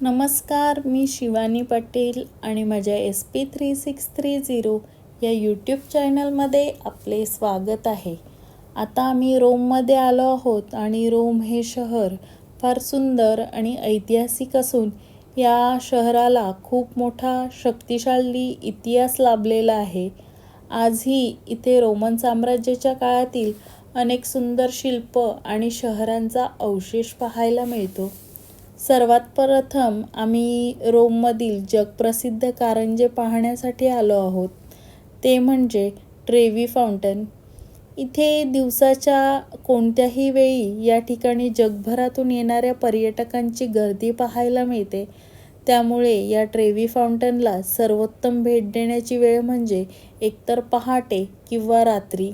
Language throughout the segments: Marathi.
नमस्कार मी शिवानी पाटील आणि माझ्या S P three six three zero या यूट्यूब चॅनलमध्ये आपले स्वागत आहे. आता आम्ही रोममध्ये आलो आहोत आणि रोम हे शहर फार सुंदर आणि ऐतिहासिक असून या शहराला खूप मोठा शक्तिशाली इतिहास लाभलेला आहे. आजही इथे रोमन साम्राज्याच्या काळातील अनेक सुंदर शिल्प आणि शहरांचा अवशेष पाहायला मिळतो. सर्वात प्रथम आम्ही रोममधील जगप्रसिद्ध कारंजे पाहण्यासाठी आलो आहोत. ते म्हणजे ट्रेवी फाउंटन. इथे दिवसाच्या कोणत्याही वेळी या ठिकाणी जगभरातून येणाऱ्या पर्यटकांची गर्दी पाहायला मिळते. त्यामुळे या ट्रेवी फाउंटनला सर्वोत्तम भेट देण्याची वेळ म्हणजे एकतर पहाटे किंवा रात्री.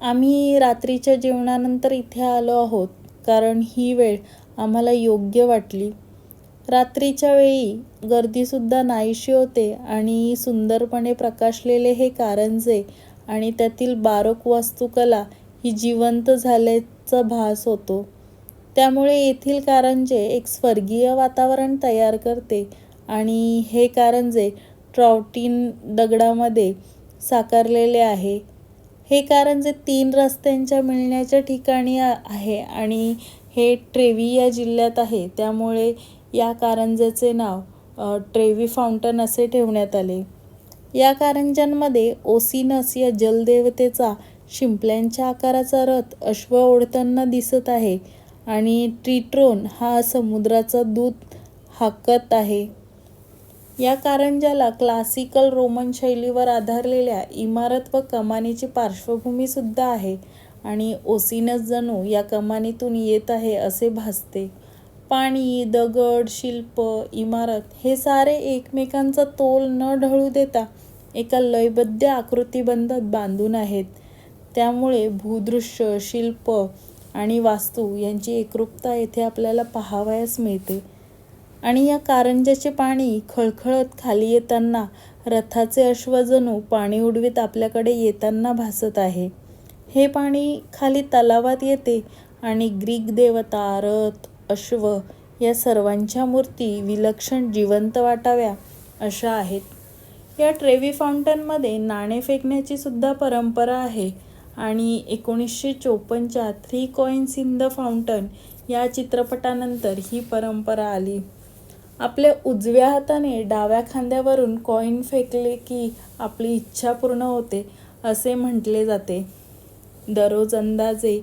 आम्ही रात्रीच्या जेवणानंतर इथे आलो आहोत कारण ही वेळ आम्हाला योग्य वाटली. रात्रीच्या वेळी गर्दीसुद्धा नाहीशी होते आणि सुंदरपणे प्रकाशलेले हे कारंजे आणि त्यातील बारोक वास्तुकला ही जिवंत झाल्याचा भास होतो. त्यामुळे येथील कारंजे एक स्वर्गीय वातावरण तयार करते आणि हे कारंजे ट्रॉटीन दगडामध्ये साकारलेले आहे. हे कारंजे तीन रस्त्यांच्या मिळण्याच्या ठिकाणी आहे आणि हे ट्रेवी या जिल्ह्यात आहे. त्यामुळे या कारंजाचे नाव ट्रेवी फाउंटन असे ठेवण्यात आले. या कारंजांमध्ये ओसिनस या जलदेवतेचा शिंपल्यांच्या आकाराचा रथ अश्व ओढताना दिसत आहे आणि ट्रिट्रोन हा समुद्राचा दूत हाकत आहे. या कारंजाला क्लासिकल रोमन शैलीवर आधारलेल्या इमारत व कमानीची पार्श्वभूमीसुद्धा आहे. आणि ओसिनस जणू या कमानीतून येत आहे असे भासते. पाणी दगड शिल्प इमारत हे सारे एकमेकांचा तोल न ढळू देता एका लयबद्ध आकृतीबंधात बांधून आहेत. त्यामुळे भूदृश्य शिल्प आणि वास्तू यांची एकरूपता येथे आपल्याला पाहावयास मिळते. आणि या कारंजाचे पाणी खळखळत खाली येताना रथाचे अश्वजणू पाणी उडवीत आपल्याकडे येताना भासत आहे. हे पाणी खाली तलावात येते आणि ग्रीक देवता रथ अश्व या सर्वांच्या मूर्ती विलक्षण जिवंत वाटाव्या अशा आहेत. या ट्रेवी फाउंटनमध्ये नाणे फेकण्याची सुद्धा परंपरा आहे आणि एकोणीसशे चोपन्नच्या three coins in the fountain या चित्रपटानंतर ही परंपरा आली. आपल्या उजव्या हाताने डाव्या खांद्यावरून कॉईन फेकले की आपली इच्छा पूर्ण होते असे म्हटले जाते. दररोज अंदाजे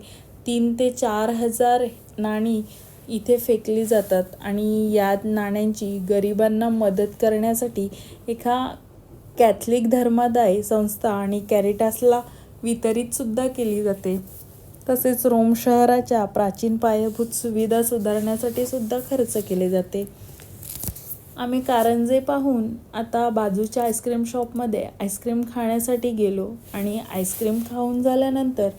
तीन ते चार हजार नाणी इथे फेकली जातात आणि या नाण्यांची गरिबांना मदत करण्यासाठी एका कॅथलिक धर्मादाय संस्था आणि कॅरिटासला वितरितसुद्धा केली जाते. तसेच रोम शहराच्या प्राचीन पायाभूत सुविधा सुधारण्यासाठी सुद्धा खर्च केले जाते. आम्ही कारंजे पाहून आता बाजूच्या आईस्क्रीम शॉपमध्ये आईस्क्रीम खाण्यासाठी गेलो आणि आईस्क्रीम खाऊन झाल्यानंतर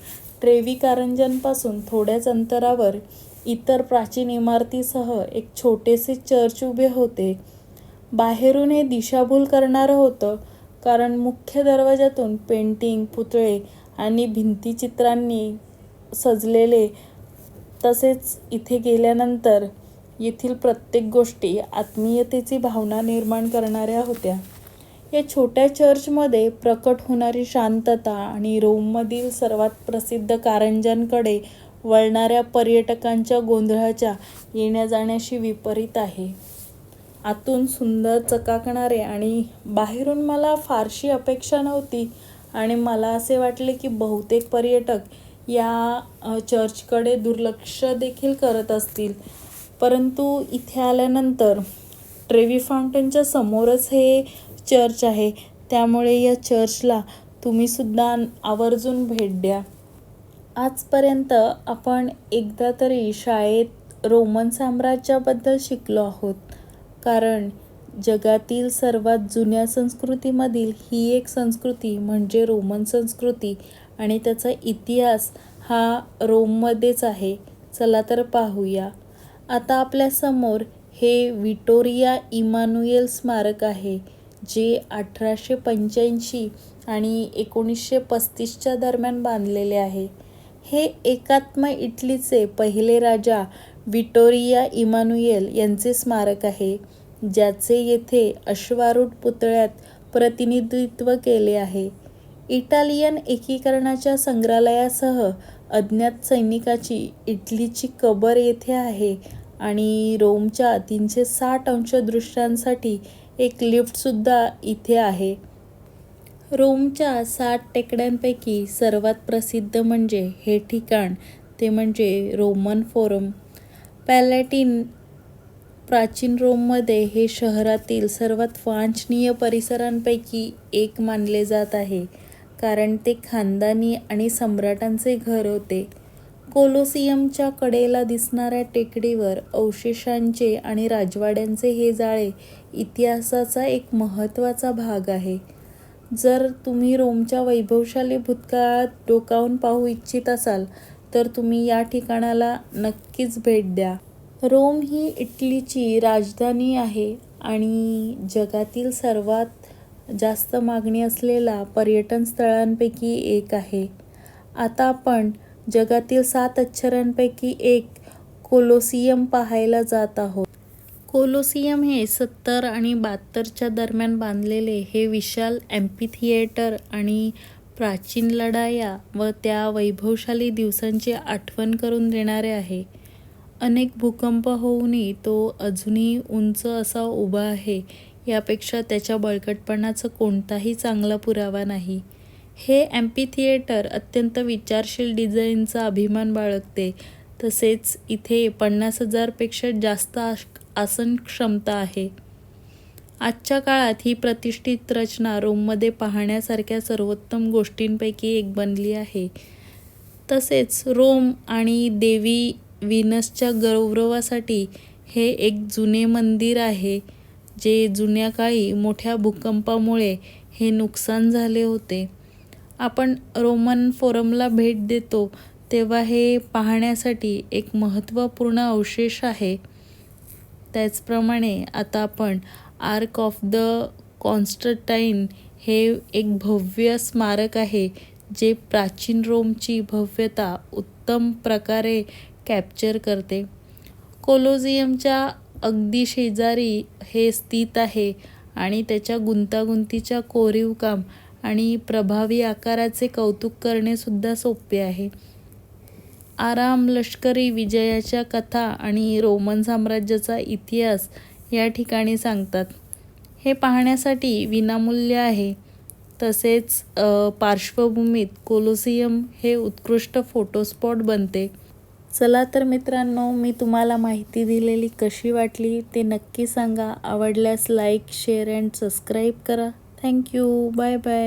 ट्रेवी कारंजांपासून थोड्याच अंतरावर इतर प्राचीन इमारतीसह एक छोटेसे चर्च उभे होते. बाहेरून हे दिशाभूल करणारं होतं कारण मुख्य दरवाजातून पेंटिंग पुतळे आणि भिंतीचित्रांनी सजलेले तसेच इथे गेल्यानंतर येथील प्रत्येक गोष्टी आत्मीयतेची भावना निर्माण करणाऱ्या होत्या. या छोट्या चर्चमध्ये प्रकट होणारी शांतता आणि रोममधील सर्वात प्रसिद्ध कारंजांकडे वळणाऱ्या पर्यटकांच्या गोंधळाच्या येण्या जाण्याशी विपरीत आहे. आतून सुंदर चकाकणारे आणि बाहेरून मला फारशी अपेक्षा नव्हती आणि मला असे वाटले की बहुतेक पर्यटक या चर्चकडे दुर्लक्ष देखील करत असतील. परंतु इथे आल्यानंतर ट्रेवी फाउंटनच्या समोरच हे चर्च आहे. त्यामुळे या चर्चला तुम्हीसुद्धा आवर्जून भेट द्या. आजपर्यंत आपण एकदा तरी शाळेत रोमन साम्राज्याबद्दल शिकलो आहोत. कारण जगातील सर्वात जुन्या संस्कृतीमधील ही एक संस्कृती म्हणजे रोमन संस्कृती आणि त्याचा इतिहास हा रोममध्येच आहे. चला तर पाहूया. आता आपल्यासमोर हे विटोरिया इमानुएल स्मारक आहे जे अठराशे पंच्याऐंशी आणि एकोणीसशे पस्तीसच्या दरम्यान बांधलेले आहे. हे एकात्म इटलीचे पहिले राजा विटोरिया इमानुएल यांचे स्मारक आहे ज्याचे येथे अश्वारूढ पुतळ्यात प्रतिनिधित्व केले आहे. इटालियन एकीकरणाच्या संग्रहालयासह अज्ञात सैनिकाची इटलीची कबर येथे आहे आणि रोमच्या तीनशे साठ अंश दृश्यांसाठी एक लिफ्टसुद्धा इथे आहे. रोमच्या सात टेकड्यांपैकी सर्वात प्रसिद्ध म्हणजे हे ठिकाण ते म्हणजे रोमन फोरम. पॅलॅटिन प्राचीन रोममध्ये हे शहरातील सर्वात वांछनीय परिसरांपैकी एक मानले जात आहे कारण ते खानदानी आणि सम्राटांचे घर होते. कोलोसियमच्या कडेला दिसणाऱ्या टेकडीवर अवशेषांचे आणि राजवाड्यांचे हे जाळे इतिहासाचा एक महत्त्वाचा भाग आहे. जर तुम्ही रोमच्या वैभवशाली भूतकाळात डोकावून पाहू इच्छित असाल तर तुम्ही या ठिकाणाला नक्कीच भेट द्या. रोम ही इटलीची राजधानी आहे आणि जगातील सर्वात जास्त मागणी असलेला पर्यटन स्थळांपैकी एक आहे. आता आपण जगातील सात अक्षरांपैकी एक कोलोसियम पाहायला जात आहोत. कोलोसियम हे सत्तर आणि बहात्तरच्या दरम्यान बांधलेले हे विशाल ॲम्फीथिएटर आणि प्राचीन लढाया व त्या वैभवशाली दिवसांची आठवण करून देणारे आहे. अनेक भूकंप होऊनही तो अजूनही उंच असा उभा आहे यापेक्षा त्याच्या बळकटपणाचा कोणताही चांगला पुरावा नाही. हे ॲम्फीथिएटर अत्यंत विचारशील डिझाईनचा अभिमान बाळगते. तसेच इथे पन्नास हजारपेक्षा जास्त आसन क्षमता आहे. आजच्या काळात ही प्रतिष्ठित रचना रोममध्ये पाहण्यासारख्या सर्वोत्तम गोष्टींपैकी एक बनली आहे. तसेच रोम आणि देवी व्हिनसच्या गौरवासाठी हे एक जुने मंदिर आहे जे जुन्या काळी मोठ्या भूकंपामुळे हे नुकसान झाले होते. आपण रोमन फोरमला भेट देतो तेव्हा हे पाहण्यासाठी एक महत्त्वपूर्ण अवशेष आहे. त्याचप्रमाणे आता आपण आर्क ऑफ द कॉन्स्टटाईन हे एक भव्य स्मारक आहे जे प्राचीन रोमची भव्यता उत्तम प्रकारे कॅप्चर करते. कोलोझियमच्या अगदी शेजारी हे स्थित आहे आणि त्याच्या गुंतागुंतीच्या कोरीव काम आणि प्रभावी आकाराचे कौतुक करणेसुद्धा सोपे आहे. आराम लष्करी विजयाच्या कथा आणि रोमन साम्राज्याचा इतिहास या ठिकाणी सांगतात. हे पाहण्यासाठी विनामूल्य आहे. तसेच पार्श्वभूमीत कोलोसियम हे उत्कृष्ट फोटोस्पॉट बनते. चला तर मित्रांनो मी तुम्हाला माहिती दिलेली कशी वाटली ते नक्की सांगा. आवडल्यास लाईक शेअर अँड सबस्क्राईब करा. thank you. Bye bye